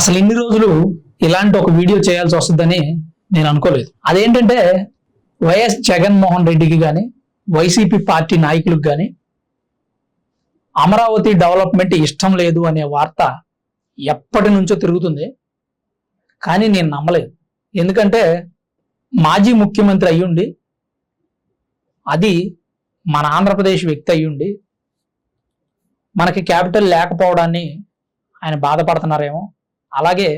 అసలు ఇన్ని రోజులు ఇలాంటి ఒక వీడియో చేయాల్సి వస్తుందని నేను అనుకోలేదు. అదేంటంటే వైఎస్ జగన్మోహన్ రెడ్డికి కానీ వైసీపీ పార్టీ నాయకులకు కానీ అమరావతి డెవలప్మెంట్ ఇష్టం లేదు అనే వార్త ఎప్పటి నుంచో తిరుగుతుంది. కానీ నేను నమ్మలేదు. ఎందుకంటే మాజీ ముఖ్యమంత్రి అయ్యుండి అది మన ఆంధ్రప్రదేశ్ వ్యక్తి అయ్యుండి మనకి క్యాపిటల్ లేకపోవడాన్ని ఆయన బాధపడుతున్నారేమో అలాగే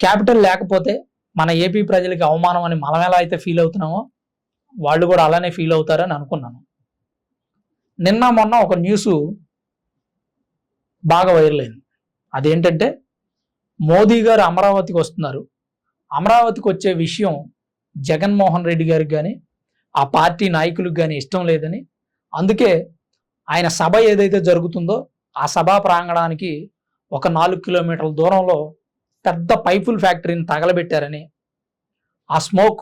క్యాపిటల్ లేకపోతే మన ఏపీ ప్రజలకి అవమానం అని మనం ఎలా అయితే ఫీల్ అవుతున్నామో వాళ్ళు కూడా అలానే ఫీల్ అవుతారని అనుకున్నాను. నిన్న మొన్న ఒక న్యూస్ బాగా వైరల్ అయింది. అదేంటంటే మోదీ గారు అమరావతికి వస్తున్నారు. అమరావతికి వచ్చే విషయం జగన్మోహన్ రెడ్డి గారికి కానీ ఆ పార్టీ నాయకులకు కానీ ఇష్టం లేదని అందుకే ఆయన సభ ఏదైతే జరుగుతుందో ఆ సభా ప్రాంగణానికి ఒక నాలుగు కిలోమీటర్ల దూరంలో పెద్ద పైపుల్ ఫ్యాక్టరీని తగలబెట్టారని ఆ స్మోక్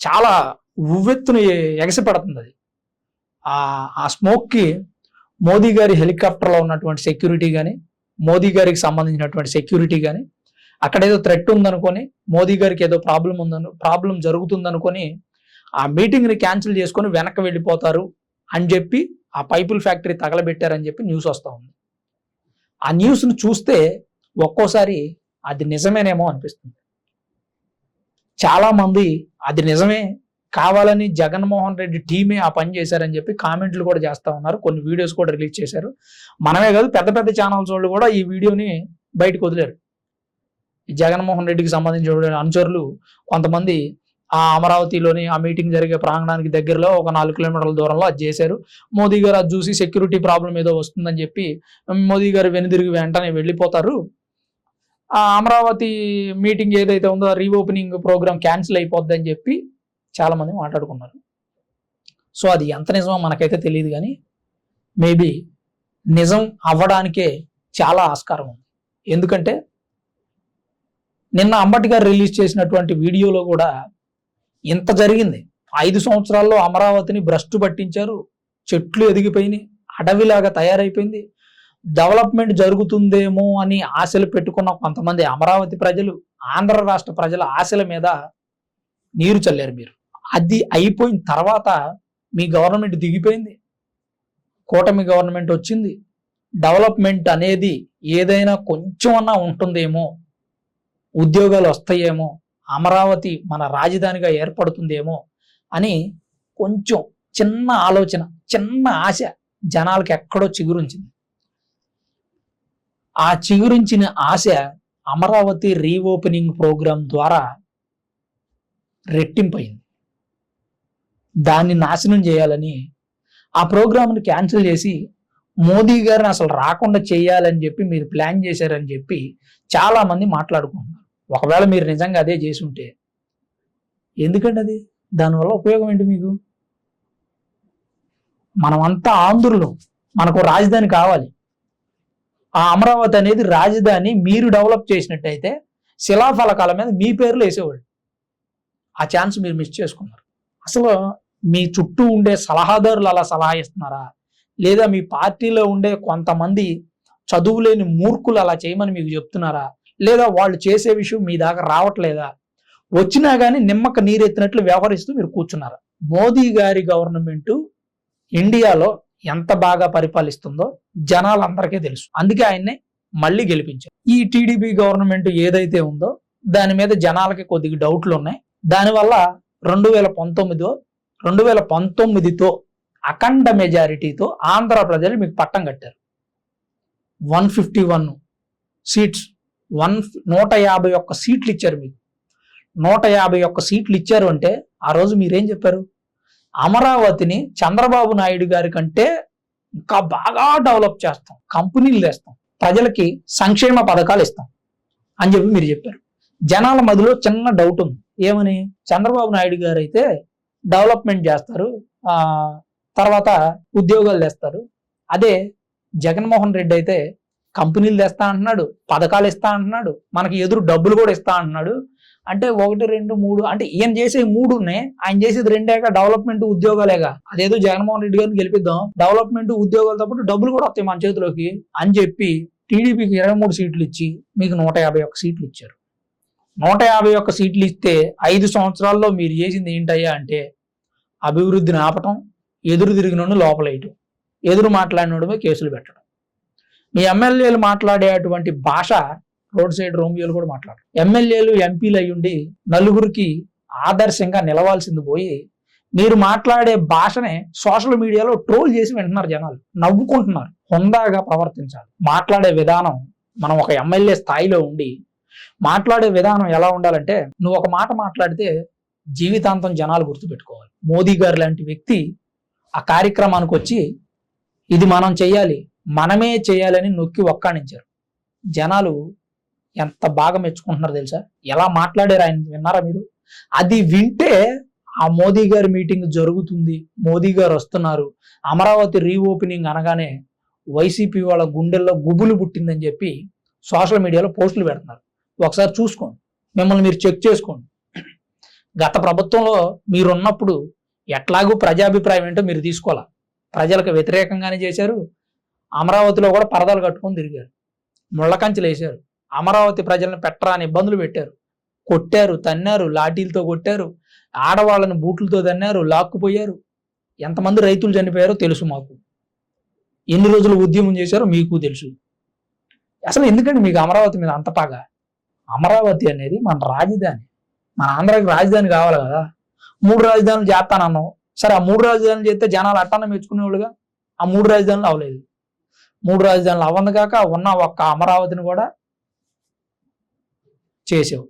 చాలా ఉవ్వెత్తున ఎగసిపడుతుంది అది. ఆ స్మోక్కి మోదీ గారి హెలికాప్టర్లో ఉన్నటువంటి సెక్యూరిటీ కానీ మోదీ గారికి సంబంధించినటువంటి సెక్యూరిటీ కానీ అక్కడ ఏదో థ్రెట్ ఉందనుకొని మోదీ గారికి ఏదో ప్రాబ్లం ఉందను ప్రాబ్లం జరుగుతుందనుకొని ఆ మీటింగ్ని క్యాన్సిల్ చేసుకొని వెనక్కి వెళ్ళిపోతారు అని చెప్పి ఆ పైపుల్ ఫ్యాక్టరీ తగలబెట్టారని చెప్పి న్యూస్ వస్తూ ఉంది. ఆ న్యూస్ను చూస్తే ఒక్కోసారి అది నిజమేనేమో అనిపిస్తుంది. చాలామంది అది నిజమే కావాలని జగన్మోహన్ రెడ్డి టీమే ఆ పని చేశారని చెప్పి కామెంట్లు కూడా చేస్తా ఉన్నారు. కొన్ని వీడియోస్ కూడా రిలీజ్ చేశారు. మనమే కాదు పెద్ద పెద్ద ఛానల్స్ వాళ్ళు కూడా ఈ వీడియోని బయటకు వదిలేరు. జగన్మోహన్ రెడ్డికి సంబంధించిన అనుచరులు కొంతమంది ఆ అమరావతిలోని ఆ మీటింగ్ జరిగే ప్రాంగణానికి దగ్గరలో ఒక నాలుగు కిలోమీటర్ల దూరంలో అది చేశారు. మోదీ గారు అది చూసి సెక్యూరిటీ ప్రాబ్లం ఏదో వస్తుందని చెప్పి మోదీ గారు వెనుదిరిగి వెంటనే వెళ్ళిపోతారు. ఆ అమరావతి మీటింగ్ ఏదైతే ఉందో రీఓపెనింగ్ ప్రోగ్రామ్ క్యాన్సిల్ అయిపోద్ది అని చెప్పి చాలామంది మాట్లాడుకున్నారు. సో అది ఎంత నిజమో మనకైతే తెలియదు కానీ మేబీ నిజం అవ్వడానికే చాలా ఆస్కారం ఉంది. ఎందుకంటే నిన్న అంబటి గారు రిలీజ్ చేసినటువంటి వీడియోలో కూడా ఇంత జరిగింది. ఐదు సంవత్సరాల్లో అమరావతిని భ్రష్టు పట్టించారు చెట్లు ఎదిగిపోయినాయి అడవిలాగా తయారైపోయింది. డెవలప్మెంట్ జరుగుతుందేమో అని ఆశలు పెట్టుకున్న కొంతమంది అమరావతి ప్రజలు ఆంధ్ర రాష్ట్ర ప్రజల ఆశల మీద నీరు చల్లారు మీరు. అది అయిపోయిన తర్వాత మీ గవర్నమెంట్ దిగిపోయింది. కూటమి గవర్నమెంట్ వచ్చింది. డెవలప్మెంట్ అనేది ఏదైనా కొంచెం అన్నా ఉంటుందేమో ఉద్యోగాలు వస్తాయేమో అమరావతి మన రాజధానిగా ఏర్పడుతుందేమో అని కొంచెం చిన్న ఆలోచన చిన్న ఆశ జనాలకి ఎక్కడో చిగురుంచింది ఆ చిగురించిన ఆశ అమరావతి రీఓపెనింగ్ ప్రోగ్రాం ద్వారా రెట్టింపైంది. దాన్ని నాశనం చేయాలని ఆ ప్రోగ్రాంను క్యాన్సిల్ చేసి మోదీ గారిని అసలు రాకుండా చేయాలని చెప్పి మీరు ప్లాన్ చేశారని చెప్పి చాలా మంది మాట్లాడుకుంటున్నారు. ఒకవేళ మీరు నిజంగా అదే చేసి ఉంటే ఎందుకండి అది? దానివల్ల ఉపయోగం ఏంటి మీకు? మనమంతా ఆంధ్రులు మనకు రాజధాని కావాలి. ఆ అమరావతి అనేది రాజధాని మీరు డెవలప్ చేసినట్టయితే శిలాఫలకాల మీద మీ పేర్లు వేసేవాళ్ళు. ఆ ఛాన్స్ మీరు మిస్ చేసుకున్నారు. అసలు మీ చుట్టూ ఉండే సలహాదారులు అలా సలహా ఇస్తున్నారా? లేదా మీ పార్టీలో ఉండే కొంతమంది చదువులేని మూర్ఖులు అలా చేయమని మీకు చెప్తున్నారా? లేదా వాళ్ళు చేసే విషయం మీ దాకా రావట్లేదా? వచ్చినా కానీ నిమ్మక నీరెత్తినట్లు వ్యవహరిస్తూ మీరు కూర్చున్నారు? మోదీ గారి గవర్నమెంట్ ఇండియాలో ఎంత బాగా పరిపాలిస్తుందో జనాలందరికీ తెలుసు. అందుకే ఆయన్ని మళ్ళీ గెలిపించారు. ఈ టీడీపీ గవర్నమెంట్ ఏదైతే ఉందో దాని మీద జనాలకి కొద్దిగా డౌట్లు ఉన్నాయి. దానివల్ల రెండు వేల పంతొమ్మిదిలో రెండు వేల పంతొమ్మిదితో అఖండ మెజారిటీతో ఆంధ్ర ప్రజలు మీకు పట్టం కట్టారు. One fifty one seats one నూట యాభై ఒక్క సీట్లు ఇచ్చారు మీకు. నూట యాభై ఒక్క సీట్లు ఇచ్చారు అంటే ఆ రోజు మీరేం చెప్పారు? అమరావతిని చంద్రబాబు నాయుడు గారి కంటే ఇంకా బాగా డెవలప్ చేస్తాం. కంపెనీలు వేస్తాం. ప్రజలకి సంక్షేమ పథకాలు ఇస్తాం అని చెప్పి మీరు చెప్పారు. జనాల మధ్యలో చిన్న డౌట్ ఉంది. ఏమని? చంద్రబాబు నాయుడు గారు అయితే డెవలప్మెంట్ చేస్తారు. ఆ తర్వాత ఉద్యోగాలు తెస్తారు అదే జగన్మోహన్ రెడ్డి అయితే కంపెనీలు తెస్తా అంటున్నాడు పథకాలు ఇస్తా అంటున్నాడు మనకి ఎదురు డబ్బులు కూడా ఇస్తా అంటున్నాడు. అంటే ఒకటి రెండు మూడు అంటే ఈయన చేసే మూడు ఉన్నాయి ఆయన చేసేది రెండేగా డెవలప్మెంట్ ఉద్యోగాలేగా. అదేదో జగన్మోహన్ రెడ్డి గారిని గెలిపిద్దాం డెవలప్మెంట్ ఉద్యోగాలతో పాటు డబ్బులు కూడా వస్తాయి మన చేతిలోకి అని చెప్పి టీడీపీకి ఇరవై మూడు సీట్లు ఇచ్చి మీకు నూట యాభై ఒక్క సీట్లు ఇచ్చారు. నూట యాభై ఒక్క సీట్లు ఇస్తే ఐదు సంవత్సరాల్లో మీరు చేసింది ఏంటయ్యా అంటే అభివృద్ధిని ఆపటం ఎదురు తిరిగినోడు లోపలేయటం ఎదురు మాట్లాడినోడమే కేసులు పెట్టడం. మీ ఎమ్మెల్యేలు మాట్లాడే అటువంటి భాష రోడ్ సైడ్ రోమియోలు కూడా మాట్లాడరు. ఎమ్మెల్యేలు ఎంపీలు అయ్యుండి నలుగురికి ఆదర్శంగా నిలవాల్సింది పోయి మీరు మాట్లాడే భాషనే సోషల్ మీడియాలో ట్రోల్ చేసి వింటున్నారు జనాలు. నవ్వుకుంటున్నారు. హుందాగా ప్రవర్తించాలి. మాట్లాడే విధానం మనం ఒక ఎమ్మెల్యే స్థాయిలో ఉండి మాట్లాడే విధానం ఎలా ఉండాలంటే నువ్వు ఒక మాట మాట్లాడితే జీవితాంతం జనాలు గుర్తుపెట్టుకోవాలి. మోదీ గారు లాంటి వ్యక్తి ఆ కార్యక్రమానికి వచ్చి ఇది మనం చేయాలి మనమే చేయాలని నొక్కి ఒక్కాణించారు. జనాలు ఎంత బాగా మెచ్చుకుంటున్నారు తెలుసా? ఎలా మాట్లాడారు ఆయన? విన్నారా మీరు? అది వింటే ఆ మోదీ గారి మీటింగ్ జరుగుతుంది. మోదీ గారు వస్తున్నారు. అమరావతి రీఓపెనింగ్ అనగానే వైసీపీ వాళ్ళ గుండెల్లో గుబులు పుట్టిందని చెప్పి సోషల్ మీడియాలో పోస్టులు పెడుతున్నారు. ఒకసారి చూసుకోండి. మిమ్మల్ని మీరు చెక్ చేసుకోండి. గత ప్రభుత్వంలో మీరున్నప్పుడు ఎట్లాగూ ప్రజాభిప్రాయం ఏంటో మీరు తీసుకోవాలి? ప్రజలకు వ్యతిరేకంగానే చేశారు. అమరావతిలో కూడా పరదాలు కట్టుకొని తిరిగారు. ముళ్ళకంచెలు వేశారు. అమరావతి ప్రజలను పెట్టరా అని ఇబ్బందులు పెట్టారు. కొట్టారు తన్నారు లాఠీలతో కొట్టారు ఆడవాళ్ళని బూట్లతో తన్నారు లాక్కుపోయారు. ఎంతమంది రైతులు చనిపోయారో తెలుసు మాకు. ఎన్ని రోజులు ఉద్యమం చేశారో మీకు తెలుసు. అసలు ఎందుకండి మీకు అమరావతి మీద అంత పాగా? అమరావతి అనేది మన రాజధాని. మన ఆంధ్రాకి రాజధాని కావాలి కదా. మూడు రాజధానులు చేస్తానన్నాం సరే ఆ మూడు రాజధానులు చేస్తే జనాలు అట్టాన మెచ్చుకునేవాళ్ళుగా? ఆ మూడు రాజధానులు అవ్వలేదు. మూడు రాజధానులు అవ్వంది కాక ఉన్న ఒక్క అమరావతిని కూడా చేసావు.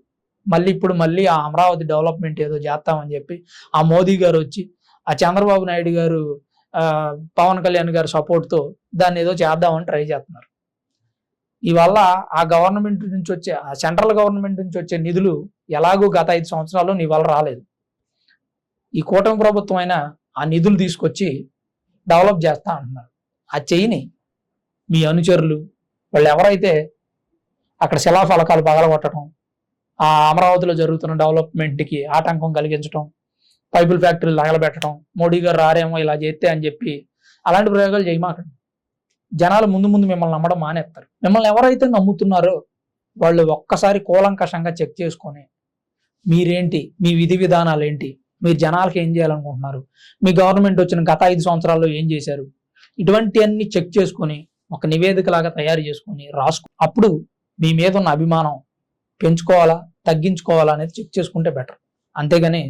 మళ్ళీ ఇప్పుడు మళ్ళీ ఆ అమరావతి డెవలప్మెంట్ ఏదో చేస్తామని చెప్పి ఆ మోదీ గారు వచ్చి ఆ చంద్రబాబు నాయుడు గారు పవన్ కళ్యాణ్ గారి సపోర్ట్తో దాన్ని ఏదో చేద్దామని ట్రై చేస్తున్నారు. ఇవల్ల ఆ గవర్నమెంట్ నుంచి వచ్చే ఆ సెంట్రల్ గవర్నమెంట్ నుంచి వచ్చే నిధులు ఎలాగూ గత ఐదు సంవత్సరాలు నీ వల్ల రాలేదు. ఈ కూటమి ప్రభుత్వం అయినా ఆ నిధులు తీసుకొచ్చి డెవలప్ చేస్తా అంటున్నారు. ఆ చెయ్యిని మీ అనుచరులు వాళ్ళు ఎవరైతే అక్కడ శిలాఫలకాలు పగలగొట్టడం ఆ అమరావతిలో జరుగుతున్న డెవలప్మెంట్కి ఆటంకం కలిగించడం పైపుల్ ఫ్యాక్టరీలు తగలబెట్టడం మోడీ గారు రారేమో ఇలా చేస్తే అని చెప్పి అలాంటి ప్రయోగాలు చేయమాకండి జనాలు ముందు ముందు మిమ్మల్ని నమ్మడం మానేస్తారు. మిమ్మల్ని ఎవరైతే నమ్ముతున్నారో వాళ్ళు ఒక్కసారి కూలంకషంగా చెక్ చేసుకొని మీరేంటి మీ విధి విధానాలు ఏంటి మీరు జనాలకి ఏం చేయాలనుకుంటున్నారు మీ గవర్నమెంట్ వచ్చిన గత ఐదు సంవత్సరాల్లో ఏం చేశారు ఇటువంటివన్నీ చెక్ చేసుకొని ఒక నివేదిక లాగా తయారు చేసుకొని రాసుకు అప్పుడు మీ మీద ఉన్న అభిమానం పెంచుకోవాలా? తగ్గించుకోవాలనేది చెక్ చేసుకుంటే బెటర్. అంతేగాని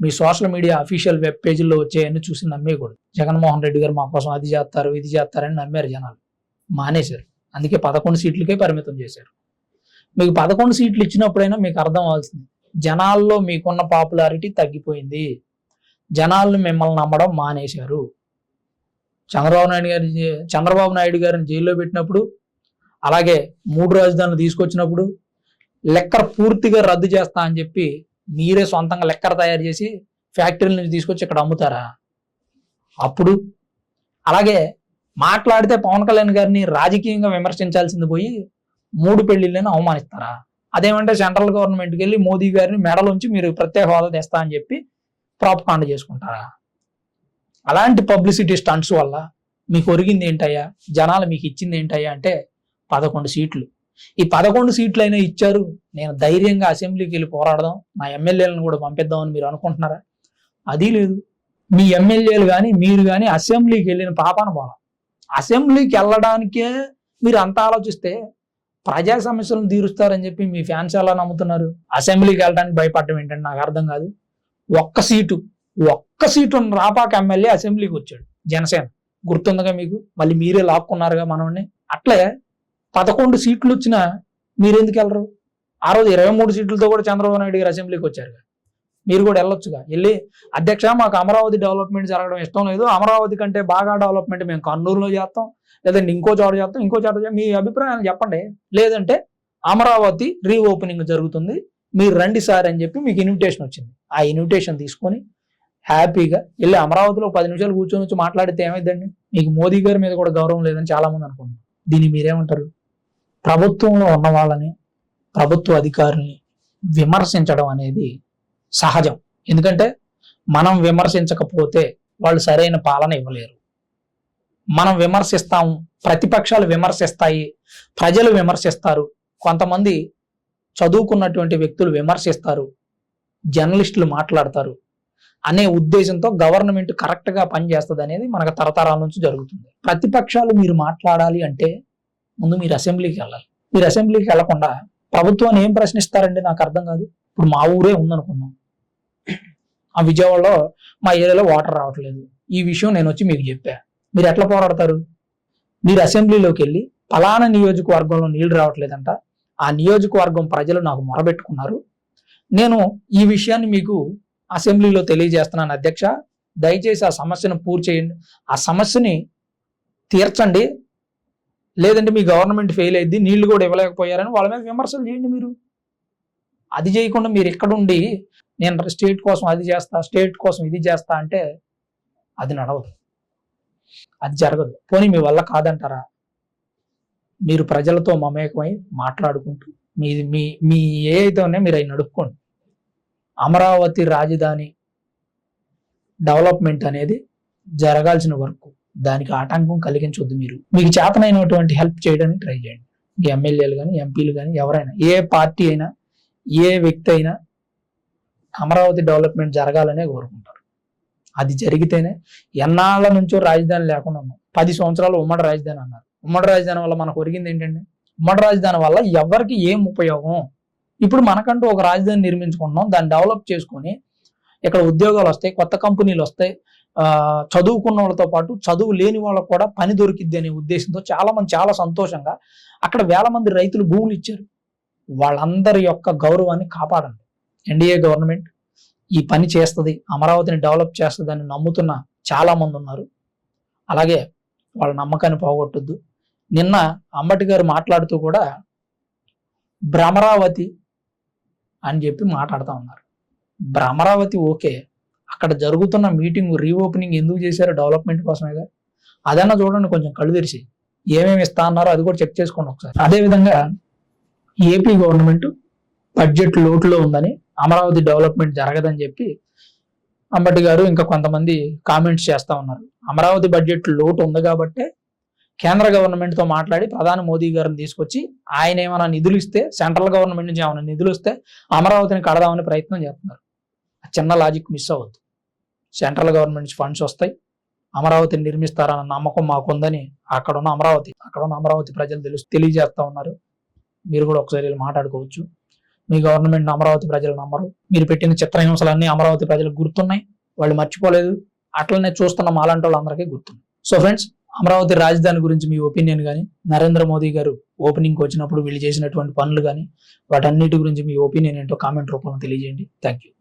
మీ సోషల్ మీడియా అఫీషియల్ వెబ్ పేజీల్లో వచ్చేయన్ని చూసి నమ్మేయకూడదు. జగన్మోహన్ రెడ్డి గారు మా కోసం అది చేస్తారు ఇది చేస్తారని నమ్మారు జనాలు. మానేశారు. అందుకే పదకొండు సీట్లకే పరిమితం చేశారు. మీకు పదకొండు సీట్లు ఇచ్చినప్పుడైనా మీకు అర్థం అవ్వాల్సింది జనాల్లో మీకున్న పాపులారిటీ తగ్గిపోయింది. జనాలను మిమ్మల్ని నమ్మడం మానేశారు. చంద్రబాబు నాయుడు గారి చంద్రబాబు నాయుడు గారిని జైల్లో పెట్టినప్పుడు అలాగే మూడు రాజధానులు తీసుకొచ్చినప్పుడు లెక్కర్ పూర్తిగా రద్దు చేస్తా అని చెప్పి మీరే సొంతంగా లెక్కర్ తయారు చేసి ఫ్యాక్టరీల నుంచి తీసుకొచ్చి ఇక్కడ అమ్ముతారా? అప్పుడు అలాగే మాట్లాడితే పవన్ కళ్యాణ్ గారిని రాజకీయంగా విమర్శించాల్సింది పోయి మూడు పెళ్ళిళ్ళని అవమానిస్తారా? అదేమంటే సెంట్రల్ గవర్నమెంట్కి వెళ్ళి మోదీ గారిని మెడలోంచి మీరు ప్రత్యేక హోదా తెస్తా అని చెప్పి ప్రాపకాండ చేసుకుంటారా? అలాంటి పబ్లిసిటీ స్టంట్స్ వల్ల మీకు ఒరిగింది ఏంటయ్యా? జనాలు మీకు ఇచ్చింది ఏంటయ్యా అంటే పదకొండు సీట్లు. ఈ పదకొండు సీట్లు అయినా ఇచ్చారు. నేను ధైర్యంగా అసెంబ్లీకి వెళ్ళి పోరాడదాం. నా ఎమ్మెల్యేలను కూడా పంపిద్దామని మీరు అనుకుంటున్నారా? అది లేదు. మీ ఎమ్మెల్యేలు కానీ మీరు కానీ అసెంబ్లీకి వెళ్ళిన పాపాన పోలం అసెంబ్లీకి వెళ్ళడానికే మీరు అంత ఆలోచిస్తే ప్రజా సమస్యలను తీరుస్తారని చెప్పి మీ ఫ్యాన్స్ ఎలా నమ్ముతున్నారు? అసెంబ్లీకి వెళ్ళడానికి భయపడటం ఏంటంటే నాకు అర్థం కాదు. ఒక్క సీటు ఒక్క సీటు ఉన్న రాపాక ఎమ్మెల్యే అసెంబ్లీకి వచ్చాడు. జనసేన. గుర్తుందిగా మీకు? మళ్ళీ మీరే లాక్కున్నారుగా మనల్ని అట్లే పదకొండు సీట్లు వచ్చినా మీరెందుకు వెళ్ళరు? ఆ రోజు ఇరవై మూడు సీట్లతో కూడా చంద్రబాబు నాయుడు గారు అసెంబ్లీకి వచ్చారు మీరు కూడా వెళ్ళొచ్చుగా. వెళ్ళి అధ్యక్ష మాకు అమరావతి డెవలప్మెంట్ జరగడం ఇష్టం లేదు. అమరావతి కంటే బాగా డెవలప్మెంట్ మేము కర్నూలులో చేస్తాం. లేదంటే ఇంకో చోట చేస్తాం. ఇంకో చోట మీ అభిప్రాయాలు చెప్పండి. లేదంటే అమరావతి రీఓపెనింగ్ జరుగుతుంది. మీరు రండి సార్ అని చెప్పి మీకు ఇన్విటేషన్ వచ్చింది. ఆ ఇన్విటేషన్ తీసుకొని హ్యాపీగా వెళ్ళి అమరావతిలో పది నిమిషాలు కూర్చొని వచ్చి మాట్లాడితే ఏమైందండి? మీకు మోదీ గారి మీద కూడా గౌరవం లేదని చాలామంది అనుకుంటున్నారు. దీన్ని మీరేమంటారు? ప్రభుత్వంలో ఉన్న వాళ్ళని ప్రభుత్వ అధికారుల్ని విమర్శించడం అనేది సహజం. ఎందుకంటే మనం విమర్శించకపోతే వాళ్ళు సరైన పాలన ఇవ్వలేరు. మనం విమర్శిస్తాం ప్రతిపక్షాలు విమర్శిస్తాయి ప్రజలు విమర్శిస్తారు కొంతమంది చదువుకున్నటువంటి వ్యక్తులు విమర్శిస్తారు జర్నలిస్టులు మాట్లాడతారు అనే ఉద్దేశంతో గవర్నమెంట్ కరెక్ట్గా పనిచేస్తుంది అనేది మనకు తరతరాల నుంచి జరుగుతుంది. ప్రతిపక్షాలు మీరు మాట్లాడాలి అంటే ముందు మీరు అసెంబ్లీకి వెళ్ళాలి. మీరు అసెంబ్లీకి వెళ్ళకుండా ప్రభుత్వాన్ని ఏం ప్రశ్నిస్తారండి? నాకు అర్థం కాదు. ఇప్పుడు మా ఊరే ఉందనుకుందాం. ఆ విజయవాడలో మా ఏరియాలో వాటర్ రావట్లేదు. ఈ విషయం నేను వచ్చి మీకు చెప్పా. మీరు ఎట్లా పోరాడతారు? మీరు అసెంబ్లీలోకి వెళ్ళి ఫలానా నియోజకవర్గంలో నీళ్ళు రావట్లేదంట. ఆ నియోజకవర్గం ప్రజలు నాకు మొరబెట్టుకున్నారు. నేను ఈ విషయాన్ని మీకు అసెంబ్లీలో తెలియజేస్తున్నాను అధ్యక్ష. దయచేసి ఆ సమస్యను పూర్తి చేయండి. ఆ సమస్యని తీర్చండి. లేదంటే మీ గవర్నమెంట్ ఫెయిల్ అయింది నీళ్ళు కూడా ఇవ్వలేకపోయారని వాళ్ళ మీద విమర్శలు చేయండి మీరు. అది చేయకుండా మీరు ఎక్కడుండి నేను స్టేట్ కోసం అది చేస్తా స్టేట్ కోసం ఇది చేస్తా అంటే అది నడవదు. అది జరగదు. పోనీ మీ వల్ల కాదంటారా? మీరు ప్రజలతో మమేకమై మాట్లాడుకుంటూ మీ మీ మీ ఏ అయితేనే మీరు అవి నడుపుకోండి. అమరావతి రాజధాని డెవలప్మెంట్ అనేది జరగాల్సిన వర్క్. దానికి ఆటంకం కలిగించొద్దు మీరు. మీకు చేతనైనటువంటి హెల్ప్ చేయడానికి ట్రై చేయండి. మీ ఎమ్మెల్యేలు కానీ ఎంపీలు కానీ ఎవరైనా ఏ పార్టీ అయినా ఏ వ్యక్తి అయినా అమరావతి డెవలప్మెంట్ జరగాలనే కోరుకుంటారు. అది జరిగితేనే ఎన్నాళ్ళ నుంచో రాజధాని లేకుండా ఉన్నాం. పది సంవత్సరాలు ఉమ్మడి రాజధాని అన్నారు. ఉమ్మడి రాజధాని వల్ల మనకు ఒరిగింది ఏంటండి? ఉమ్మడి రాజధాని వల్ల ఎవరికి ఏం ఉపయోగం? ఇప్పుడు మనకంటూ ఒక రాజధాని నిర్మించుకుంటున్నాం. దాన్ని డెవలప్ చేసుకొని ఇక్కడ ఉద్యోగాలు వస్తాయి కొత్త కంపెనీలు వస్తాయి చదువుకున్న వాళ్ళతో పాటు చదువు లేని వాళ్ళకు కూడా పని దొరికిద్ది అనే ఉద్దేశంతో చాలా మంది చాలా సంతోషంగా అక్కడ వేల మంది రైతులు భూములు ఇచ్చారు. వాళ్ళందరి యొక్క గౌరవాన్ని కాపాడండి. ఎన్డీఏ గవర్నమెంట్ ఈ పని చేస్తుంది అమరావతిని డెవలప్ చేస్తుంది అని నమ్ముతున్న చాలా మంది ఉన్నారు. అలాగే వాళ్ళ నమ్మకాన్ని పోగొట్టొద్దు. నిన్న అంబటి గారు మాట్లాడుతూ కూడా భ్రమరావతి అని చెప్పి మాట్లాడుతూ ఉన్నారు. భ్రమరావతి ఓకే అక్కడ జరుగుతున్న మీటింగ్ రీఓపెనింగ్ ఎందుకు చేశారో డెవలప్మెంట్ కోసమేగా అదన్నా చూడండి కొంచెం కళ్ళు తెరిచి. ఏమేమి ఇస్తా అన్నారో అది కూడా చెక్ చేసుకోండి ఒకసారి. అదేవిధంగా ఏపీ గవర్నమెంట్ బడ్జెట్ లోటులో ఉందని అమరావతి డెవలప్మెంట్ జరగదని చెప్పి అంబటి గారు ఇంకా కొంతమంది కామెంట్స్ చేస్తా ఉన్నారు. అమరావతి బడ్జెట్ లోటు ఉంది కాబట్టే కేంద్ర గవర్నమెంట్తో మాట్లాడి ప్రధాని మోదీ గారిని తీసుకొచ్చి ఆయన ఏమైనా నిధులు ఇస్తే సెంట్రల్ గవర్నమెంట్ నుంచి ఏమైనా నిధులు ఇస్తే అమరావతిని కడదామని ప్రయత్నం చేస్తున్నారు. చిన్న లాజిక్ మిస్ అవ్వద్దు. సెంట్రల్ గవర్నమెంట్ నుంచి ఫండ్స్ వస్తాయి. అమరావతిని నిర్మిస్తారన్న నమ్మకం మాకుందని అక్కడ ఉన్న అమరావతి అక్కడ ఉన్న అమరావతి ప్రజలు తెలుసు తెలియజేస్తూ ఉన్నారు. మీరు కూడా ఒకసారి వెళ్ళి మాట్లాడుకోవచ్చు. మీ గవర్నమెంట్ అమరావతి ప్రజలు నమ్మరు. మీరు పెట్టిన చిత్రహింసలన్నీ అమరావతి ప్రజలకు గుర్తున్నాయి. వాళ్ళు మర్చిపోలేదు. అట్లనే చూస్తున్న అలాంటి వాళ్ళందరికీ గుర్తుంది. సో ఫ్రెండ్స్ అమరావతి రాజధాని గురించి మీ ఒపీనియన్ కానీ నరేంద్ర మోదీ గారు ఓపెనింగ్ వచ్చినప్పుడు వీళ్ళు చేసినటువంటి పనులు కానీ వాటన్నిటి గురించి మీ ఒపీనియన్ ఏంటో కామెంట్ రూపంలో తెలియజేయండి. Thank you